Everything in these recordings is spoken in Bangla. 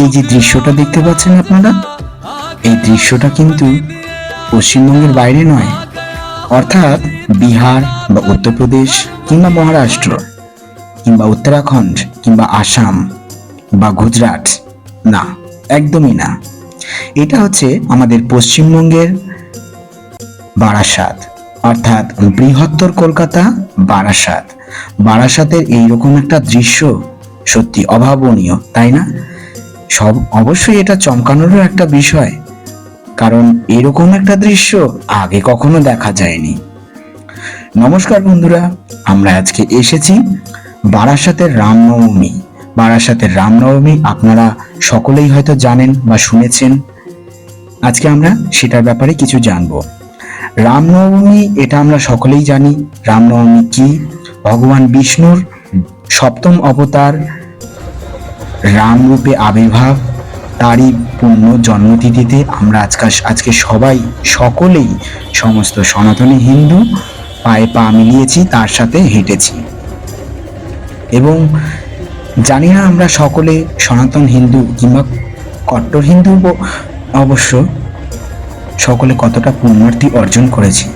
এই যে দৃশ্যটা দেখতে পাচ্ছেন আপনারা, এই দৃশ্যটা কিন্তু পশ্চিমবঙ্গের বাইরে নয়, অর্থাৎ বিহার বা উত্তরপ্রদেশ কিংবা মহারাষ্ট্র, কিংবা উত্তরাখণ্ড, কিংবা আসাম বা গুজরাট, না, একদমই না। এটা হচ্ছে আমাদের পশ্চিমবঙ্গের বারাসাত, অর্থাৎ বৃহত্তর কলকাতা বারাসাত। বারাসাতের এইরকম একটা দৃশ্য সত্যি অভাবনীয়, তাই না? সব অবশ্যই এটা চমকানোরও একটা বিষয়। কারণ এরকম একটা দৃশ্য আগে কখনো দেখা যায়নি। নমস্কার বন্ধুরা, আমরা আজকে এসেছি বারাসাতের রামনবমী। বারাসাতের রামনবমী আপনারা সকলেই হয়তো জানেন বা শুনেছেন। আজকে আমরা সেটার ব্যাপারে কিছু জানব। রামনবমী, এটা আমরা সকলেই জানি। রামনবমী কি? ভগবান বিষ্ণুর সপ্তম অবতার রামরূপে আবির্ভাব, তারই পূর্ণ জন্মতিথিতে আমরা আজকাল আজকে সবাই সকলেই সমস্ত সনাতনী হিন্দু পায়ে পা মিলিয়েছি, তার সাথে হেঁটেছি। এবং জানি না আমরা সকলে সনাতন হিন্দু কিংবা কট্টর হিন্দু অবশ্য সকলে কতটা পুণ্যার্থী অর্জন করেছি।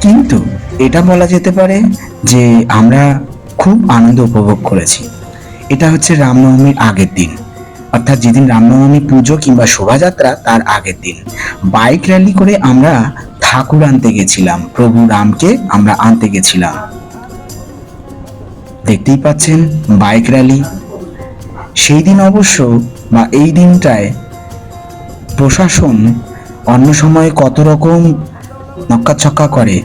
কিন্তু এটা বলা যেতে পারে যে আমরা খুব আনন্দ উপভোগ করেছি। এটা হচ্ছে রামনবমীর আগের দিন। অর্থাৎ যেদিন রামনবমী পুজো কিংবা শোভাযাত্রা, তার আগের দিন। বাইক র্যালি করে আমরা ঠাকুর আনতে গেছিলাম। প্রভু রামকে আমরা আনতে গেছিলাম। দেখতেই পাচ্ছেন, বাইক র্যালি সেই দিন অবশ্য বা এই দিনটায় প্রশাসন অন্য সময়ে কত রকম নক্কাছক্কা করে,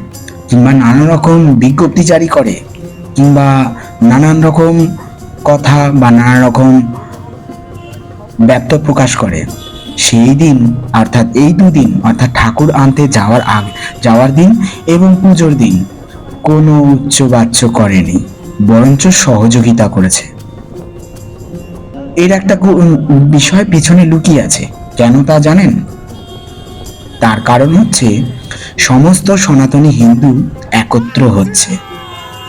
কিংবা নানা রকম বিজ্ঞপ্তি জারি করে, কিংবা নানান রকম কথা বা নানা রকম ব্যক্ত প্রকাশ করে। সেই দিন, অর্থাৎ এই দুদিন, অর্থাৎ ঠাকুর আনতে যাওয়ার আগ, যাওয়ার দিন এবং পুজোর দিন কোনো উচ্চবাচ্য করেনি, বরঞ্চ সহযোগিতা করেছে। এর একটা বিষয় পিছনে লুকিয়ে আছে, কেন তা জানেন? তার কারণ হচ্ছে, সমস্ত সনাতনী হিন্দু একত্র হচ্ছে।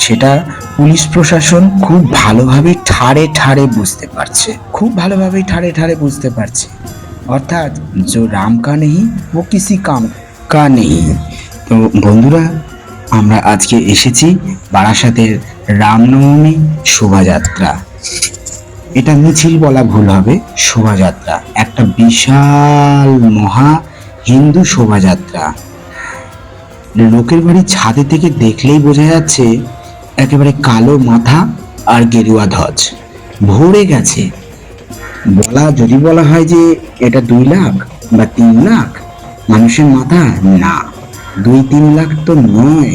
সেটা পুলিশ প্রশাসন খুব ভালোভাবে ঠাড়ে ঠাড়ে বুঝতে পারছে। খুব ভালোভাবে ঠাড়ে ঠাড়ে বুঝতে পারছে। অর্থাৎ যে রাম কা নেই ও কিসি কাম কা নেই তো বন্ধুরা, আমরা আজকে এসেছি বারাসাতের রামনবমী শোভাযাত্রা। এটা মিছিল বলা ভুল হবে, শোভাযাত্রা। একটা বিশাল মহা হিন্দু শোভাযাত্রা। লোকের বাড়ির ছাদে থেকে দেখলেই বোঝা যাচ্ছে একেবারে কালো মাথা আর গেরুয়া ধ্বজ ভরে গেছে। বলা, যদি বলা হয় যে এটা দুই লাখ বা তিন লাখ, মানুষের মাথা না। দুই তিন লাখ তো নয়।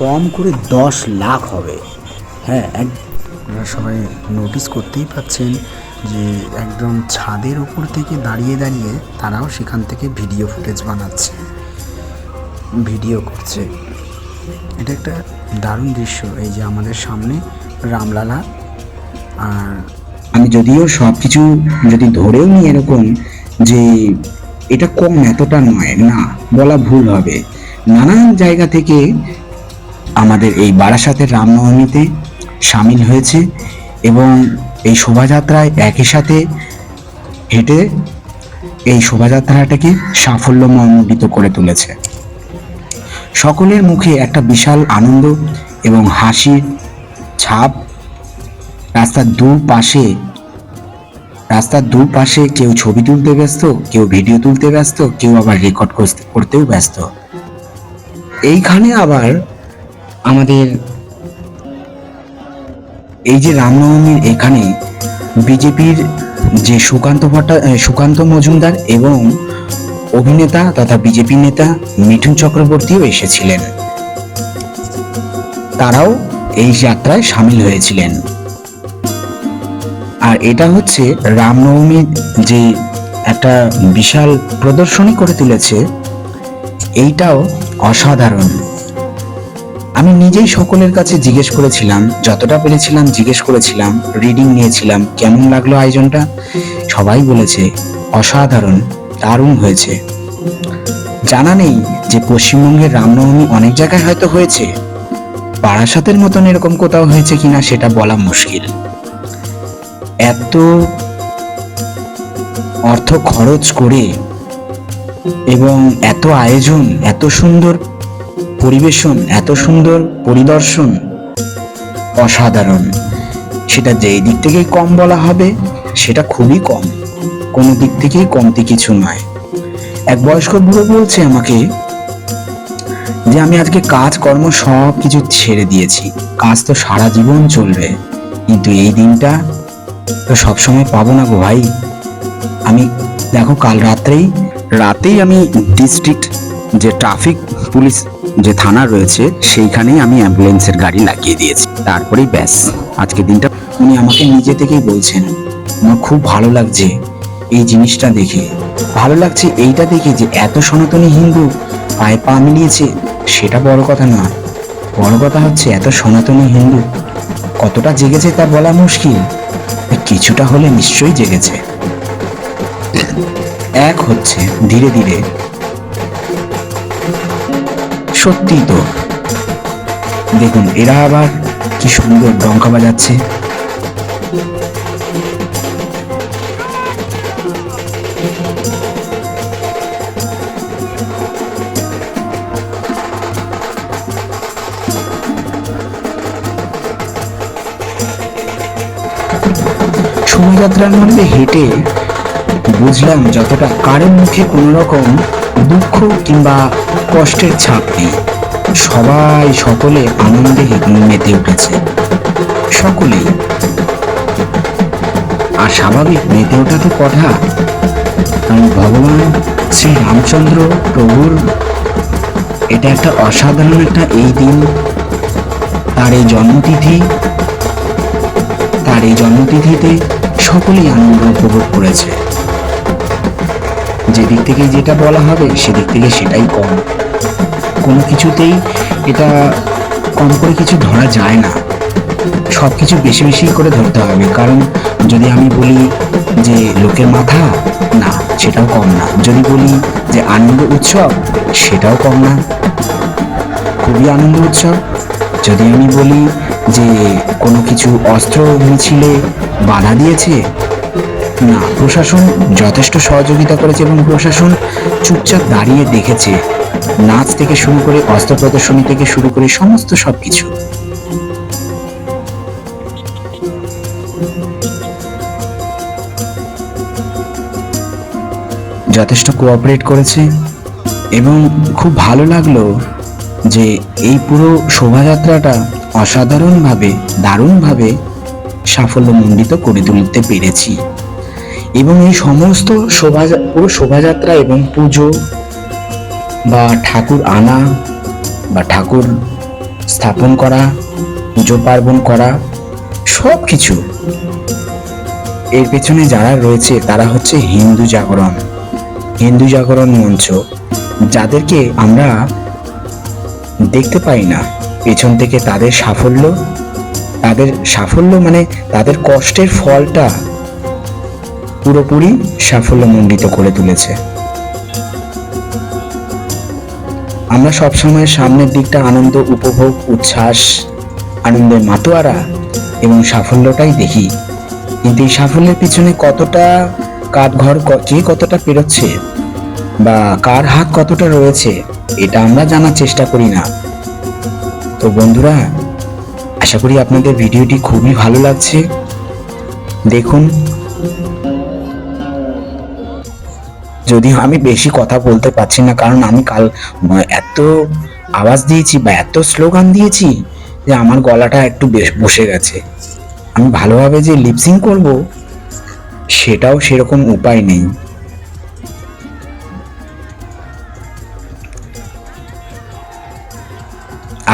কম করে দশ লাখ হবে। হ্যাঁ এক সবাই নোটিস করতেই পাচ্ছেন যে একদম ছাদের ওপর থেকে দাঁড়িয়ে দাঁড়িয়ে তারাও সেখান থেকে ভিডিও ফুটেজ বানাচ্ছে ভিডিও করছে। এটা একটা দারুণ দৃশ্য, এই যে আমাদের সামনে রামলালা আর আমি যদিও সব কিছু যদি ধরেও নিই এরকম যে এটা কম এতটা নয়, না, বলা ভুল হবে। নানান জায়গা থেকে আমাদের এই বারাসাতের রামনবমীতে সামিল হয়েছে এবং এই শোভাযাত্রায় একই সাথে হেঁটে এই শোভাযাত্রাটাকে সাফল্যমণ্ডিত করে তুলেছে। সকলের মুখে একটা বিশাল আনন্দ এবং হাসির ছাপ। রাস্তার দু পাশে রাস্তার দু পাশে কেউ ছবি তুলতে ব্যস্ত, কেউ ভিডিও তুলতে ব্যস্ত, কেউ আবার রেকর্ড করতেও ব্যস্ত। এইখানে আবার আমাদের এই যে রামনবমীর এখানে বিজেপির যে সুকান্ত ভট্টা সুকান্ত মজুমদার এবং অভিনেতা তথা বিজেপি নেতা মিঠুন চক্রবর্তীও এসেছিলেন। তারাও এই যাত্রায় সামিল হয়েছিলেন। আর এটা হচ্ছে রামনবমীর যে একটা বিশাল প্রদর্শনী করে তুলেছে, এইটাও অসাধারণ। আমি নিজেই সকলের কাছে জিজ্ঞেস করেছিলাম, যতটা পেরেছিলাম জিজ্ঞেস করেছিলাম রিডিং নিয়েছিলাম, কেমন লাগল আয়োজনটা? সবাই বলেছে, অসাধারণ। দারুণ হয়েছে। জানা নেই যে পশ্চিমবঙ্গের রামনবমী অনেক জায়গায় হয়তো হয়েছে। বারাসাতের মতন এরকম কোথাও হয়েছে কিনা সেটা বলা মুশকিল। এত অর্থ খরচ করে এবং এত আয়োজন, এত সুন্দর পরিবেশন, এত সুন্দর পরিদর্শন অসাধারণ। সেটা যেই দিক থেকেই কম বলা হবে, সেটা খুবই কম। কোনো দিক থেকেই কমতি কিছু নয়। এক বয়স্ক বুড়ো বলছে আমাকে যে, আমি আজকে কাজ, কর্ম, সব কিছু ছেড়ে দিয়েছি। কাজ তো সারা জীবন চলবে। কিন্তু এই দিনটা তো সবসময় পাবো না গো ভাই। আমি, দেখো, কাল রাত্রেই, রাতেই আমি ডিস্ট্রিক্ট যে ট্রাফিক পুলিশ যে থানা রয়েছে, সেইখানেই আমি অ্যাম্বুলেন্সের গাড়ি লাগিয়ে দিয়েছি। তারপরেই ব্যাস আজকে দিনটা। উনি আমাকে নিজে থেকেই বলছেন, আমার খুব ভালো লাগছে। এই জিনিসটা দেখে। ভালো লাগছে এইটা দেখে যে এত সনাতনী হিন্দু পায়ে পা মিলিয়েছে, সেটা বড় কথা না। বড় কথা হচ্ছে এত সনাতনী হিন্দু কতটা জেগেছে তা বলা মুশকিল। কিছুটা হলে নিশ্চয়ই জেগেছে। এক হচ্ছে ধীরে ধীরে। সত্যি তো। দেখুন, এরা আবার কি সুন্দর ডঙ্কা বাজাচ্ছে। শোভাযাত্রার মধ্যে হেঁটে বুঝলাম যতটা কারোর মুখে কোনো রকম দুঃখ কিংবা কষ্টের ছাপ নেই। সবাই সকলে আনন্দে মেতে উঠেছে। সকলেই। আর স্বাভাবিক মেতে ওঠা তো কথা। কারণ ভগবান শ্রী রামচন্দ্র প্রভুর এটা একটা অসাধারণ একটা এই দিন। তার এই জন্মতিথি, তার এই জন্মতিথিতে সকলেই আনন্দ উপভোগ করেছে। যেদিক থেকে যেটা বলা হবে, সেদিক থেকে সেটাই কম। কোনো কিছুতেই এটা কম করে কিছু ধরা যায় না। সব কিছু বেশি বেশি করে ধরতে হবে। কারণ যদি আমি বলি যে লোকের মাথা, না, সেটাও কম না। যদি বলি যে আনন্দ উৎসব, সেটাও কম না। খুবই আনন্দ উৎসব। যদি আমি বলি যে কোনো কিছু অস্ত্র মিছিলে বাধা দিয়েছে? না, প্রশাসন যথেষ্ট সহযোগিতা করেছে এবং প্রশাসন চুপচাপ দাঁড়িয়ে দেখেছে। নাচ থেকে শুরু করে অস্ত্র প্রদর্শনী থেকে শুরু করে সমস্ত সবকিছু। যথেষ্ট কোঅপারেট করেছে এবং খুব ভালো লাগল যে এই পুরো শোভাযাত্রাটা অসাধারণভাবে, দারুণভাবে সাফল্যমণ্ডিত করে তুলতে পেরেছি। এবং এই সমস্ত শোভা পুরো শোভাযাত্রা এবং পুজো বা ঠাকুর আনা বা ঠাকুর স্থাপন করা, পুজো পার্বণ করা সব কিছু এর পেছনে যারা রয়েছে তারা হচ্ছে হিন্দু জাগরণ। হিন্দু জাগরণ মঞ্চ, যাদেরকে আমরা দেখতে পাই না, পেছন থেকে তাদের সাফল্য তাদের সাফল্য মানে তাদের কষ্টের ফলটা পুরোপুরি সাফল্যমণ্ডিত করে তুলেছে। আমরা সবসময় সামনের দিকটা আনন্দ, উপভোগ, উচ্ছ্বাস, আনন্দের মাতোয়ারা এবং সাফল্যটাই দেখি। কিন্তু এই সাফল্যের পিছনে কতটা কাঠ ঘর ক- কে কতটা পেরোচ্ছে বা কার হাত কতটা রয়েছে, এটা আমরা জানার চেষ্টা করি না। তো বন্ধুরা আশা করি আপনাদের ভিডিওটি খুবই ভালো লাগছে। দেখুন। যদিও আমি বেশি কথা বলতে পারছি না, কারণ আমি কাল এত আওয়াজ দিয়েছি বা এত স্লোগান দিয়েছি যে আমার গলাটা একটু বেশ বসে গেছে। আমি ভালোভাবে যে লিপসিং করব, সেটাও সেরকম উপায় নেই।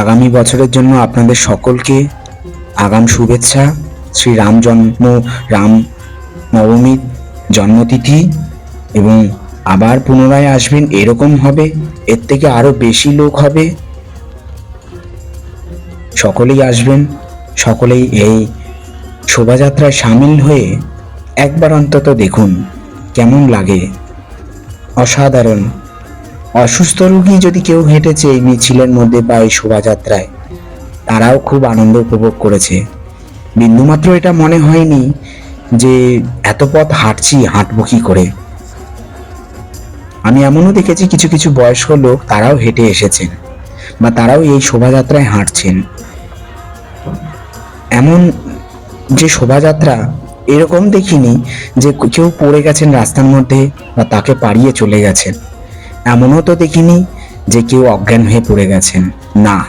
আগামী বছরের জন্য আপনাদের সকলকে আগাম শুভেচ্ছা, শ্রী রাম জন্ম, রাম নবমীর জন্মতিথি এবং আবার পুনরায় আসবেন এরকম হবে, এর থেকে আরও বেশি লোক হবে। সকলেই আসবেন, সকলেই এই শোভাযাত্রায় সামিল হয়ে একবার অন্তত দেখুন, কেমন লাগে। অসাধারণ। অসুস্থ রোগী যদি কেউ হেঁটেছে এই মিছিলের মধ্যে বা এই শোভাযাত্রায়, তারাও খুব আনন্দ উপভোগ করেছে। বিন্দুমাত্র এটা মনে হয়নি যে এত পথ হাঁটছি, হাঁটবো কি করে। আমি এমনও দেখেছি কিছু কিছু বয়স্ক লোক তারাও হেঁটে এসেছেন বা তারাও এই শোভাযাত্রায় হাঁটছেন। এমন যে শোভাযাত্রা, এরকম দেখিনি যে কেউ পড়ে গেছেন রাস্তার মধ্যে বা তাকে পাড়িয়ে চলে গেছেন। এমনও তো দেখিনি যে কেউ অজ্ঞান হয়ে পড়ে গেছেন। না,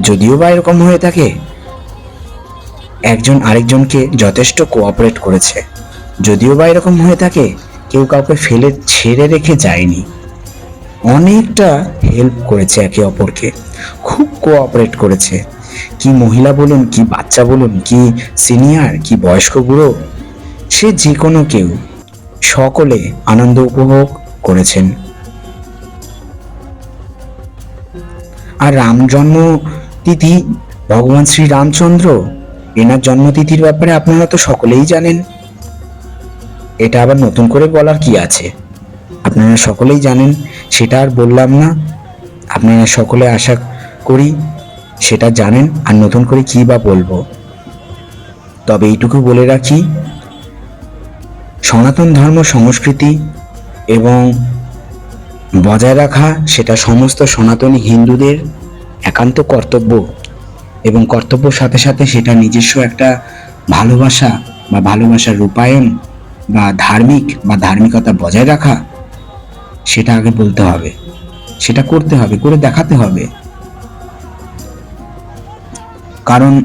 যদিও বা এরকম হয়ে থাকে। একজন আরেকজনকে যথেষ্ট কোঅপারেট করেছে। যদিও বা এরকম হয়ে থাকে, কেউ কাউকে ফেলে ছেড়ে রেখে যায়নি। অনেকটা হেল্প করেছে একে অপরকে। খুব কোঅপারেট করেছে। কি মহিলা বলুন, কি বাচ্চা বলুন, কি সিনিয়র কি বয়স্ক বুড়ো, সে যে কোনো কেউ সকলে আনন্দ উপভোগ করেছেন। আর রাম জন্ম তিথি? ভগবান শ্রী রামচন্দ্র? এনার জন্মতিথির ব্যাপারে আপনারা তো সকলেই জানেন। এটা আবার নতুন করে বলার কি আছে? আপনারা সকলেই জানেন, সেটা আর বললাম না। আপনারা সকলে আশা করি সেটা জানেন আর নতুন করে কি বা বলব। তবে এইটুকু বলে রাখি, সনাতন ধর্ম সংস্কৃতি এবং বজায় রাখা সেটা সমস্ত সনাতনী হিন্দুদের একান্ত কর্তব্য এবং কর্তব্যর সাথে সাথে সেটা নিজস্ব একটা ভালোবাসা বা ভালোবাসার রূপায়ণ বা ধার্মিক বা ধার্মিকতা বজায় রাখা, সেটা আগে বলতে হবে। সেটা করতে হবে, করে দেখাতে হবে। কারণ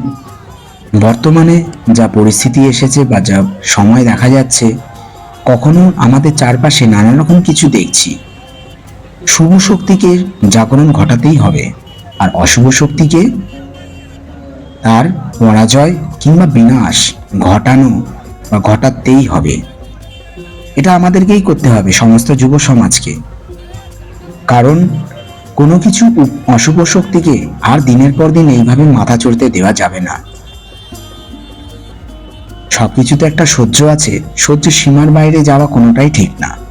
বর্তমানে যা পরিস্থিতি এসেছে বা যা সময় দেখা যাচ্ছে, কখনো আমাদের চারপাশে নানা রকম কিছু দেখছি। শুভ শক্তিকে জাগরণ ঘটাতেই হবে। আর অশুভ শক্তিকে তার পরাজয় কিংবা বিনাশ ঘটানো বা ঘটাতেই হবে। এটা আমাদেরকেই করতে হবে সমস্ত যুব সমাজকে। কারণ কোনো কিছু অশুভ শক্তিকে আর দিনের পর দিন এইভাবে মাথা চড়তে দেওয়া যাবে না। সবকিছুতে একটা সহ্য আছে, সহ্য সীমার বাইরে যাওয়া কোনোটাই ঠিক না।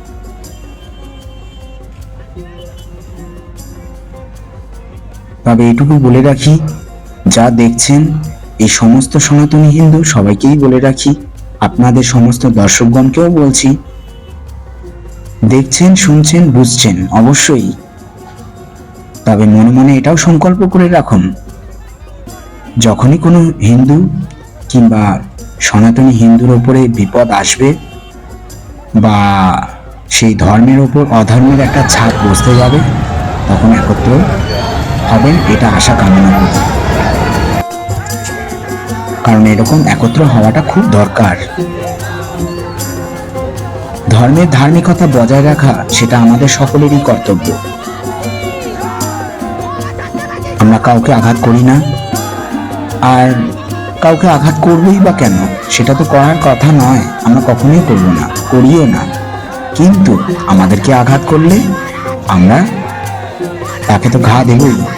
তবে এটুকু বলে রাখি, যা দেখছেন, এই সমস্ত সনাতনী হিন্দু সবাইকেই বলে রাখি, আপনাদের সমস্ত দর্শকগণকেও বলছি, দেখছেন, শুনছেন, বুঝছেন, অবশ্যই। তবে মনে মনে এটাও সংকল্প করে রাখুন, যখনই কোনো হিন্দু কিংবা সনাতনী হিন্দুর ওপরে বিপদ আসবে বা সেই ধর্মের ওপর অধর্মের একটা ছাপ বসতে যাবে, তখন একত্র হবেন এটা আশা কামনা করি। কারণ এরকম একত্র হওয়াটা খুব দরকার। ধর্মের ধার্মিকতা বজায় রাখা সেটা আমাদের সকলেরই কর্তব্য। আমরা কাউকে আঘাত করি না। আর কাউকে আঘাত করবই বা কেন, সেটা তো করার কথা নয়। আমরা কখনোই করব না, করিও না। কিন্তু আমাদেরকে আঘাত করলে আমরা তাকে তো ঘা দেবই।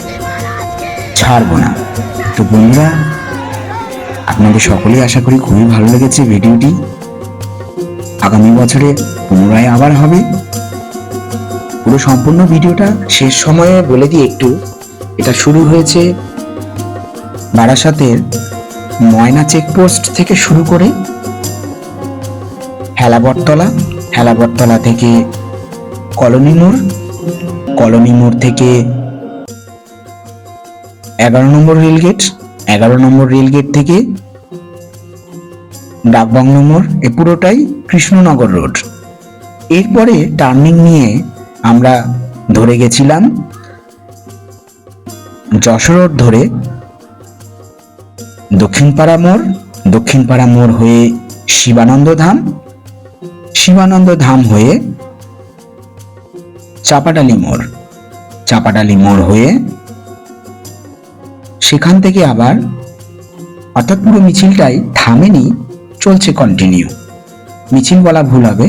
ছাড়বো না। তো বন্ধুরা, আপনাদের সকলেই আশা করি খুবই ভালো লেগেছে ভিডিওটি। আগামী বছরে পুনরায় আবার হবে। পুরো সম্পূর্ণ ভিডিওটা শেষ সময়ে বলে দিই একটু। এটা শুরু হয়েছে বারাসাতের ময়না চেকপোস্ট থেকে শুরু করে হেলাবরতলা হেলাবরতলা থেকে কলোনি মোড়। কলোনি মোড় থেকে এগারো নম্বর রেল গেট এগারো নম্বর রেল গেট থেকে ডাকবাংলো নম্বর, এ পুরোটাই কৃষ্ণনগর রোড এরপরে টার্নিং নিয়ে আমরা ধরে গেছিলাম যশোর ধরে দক্ষিণপাড়া মোড় দক্ষিণপাড়া মোড় হয়ে শিবানন্দ ধাম শিবানন্দ ধাম হয়ে চাপাডালি মোড় চাপাডালি মোড় হয়ে সেখান থেকে আবার, অর্থাৎ পুরো মিছিলটাই থামেনি, চলছে কন্টিনিউ মিছিল বলা ভুল হবে,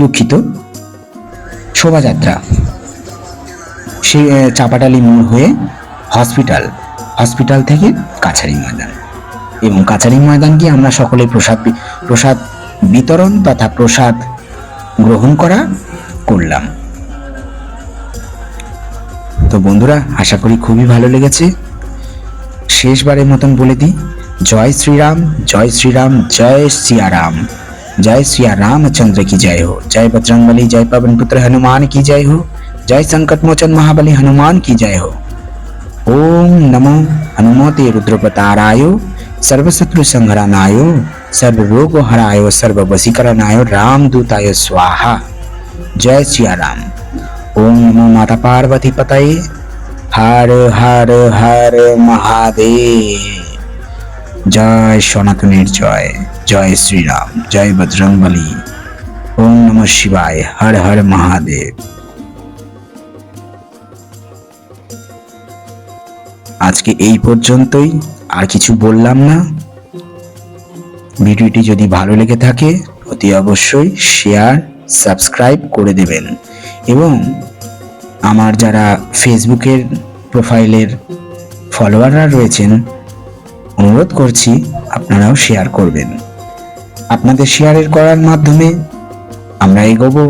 দুঃখিত। শোভাযাত্রা। সে চাপাটালি মোড় হয়ে হসপিটাল হসপিটাল থেকে কাছারি ময়দান। এবং কাছারি ময়দান গিয়ে আমরা সকলে প্রসাদ প্রসাদ বিতরণ তথা প্রসাদ গ্রহণ করা করলাম। তো বন্ধুরা, আশা করি খুবই ভালো লেগেছে। শেষবারের মতন বলে দিই জয় শ্রীরাম জয় শ্রীরাম জয় সিয়ারাম जय सिया रामचंद्र की जय हो जय बजरंगबली जय पवन पुत्र हनुमान की जय हो जय संकट मोचन महाबली हनुमान की जय हो ओम नमो हनुमते रुद्रपताराय सर्वशत्रु संहरणाय सर्व रोग हराय सर्व वशीकरणाय रामदूताय स्वाहा जय सिया राम ओम नमो माता पार्वती पतये হর হর হর মহাদেব। জয় সনাতনের জয় জয় শ্রীরাম, জয় বজরংবলী। ওম নম শিবায়, হর হর মহাদেব। আজকে এই পর্যন্তই, আর কিছু বললাম না। ভিডিওটি যদি ভালো লেগে থাকে, অতি অবশ্যই শেয়ার সাবস্ক্রাইব করে দেবেন। এবং আমার যারা ফেসবুকের প্রোফাইলের ফলোয়াররা রয়েছেন, অনুরোধ করছি আপনারাও শেয়ার করবেন। আপনাদের শেয়ারের করার মাধ্যমে আমরা এগোবো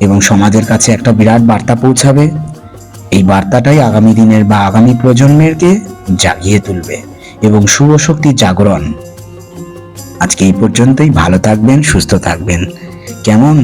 এবং সমাজের কাছে একটা বিরাট বার্তা পৌঁছাবে। এই বার্তাটাই আগামী দিনের বা আগামী প্রজন্মেরকে জাগিয়ে তুলবে এবং শুভ শক্তির জাগরণ। আজকে এই পর্যন্তই, ভালো থাকবেন, সুস্থ থাকবেন। কেমন?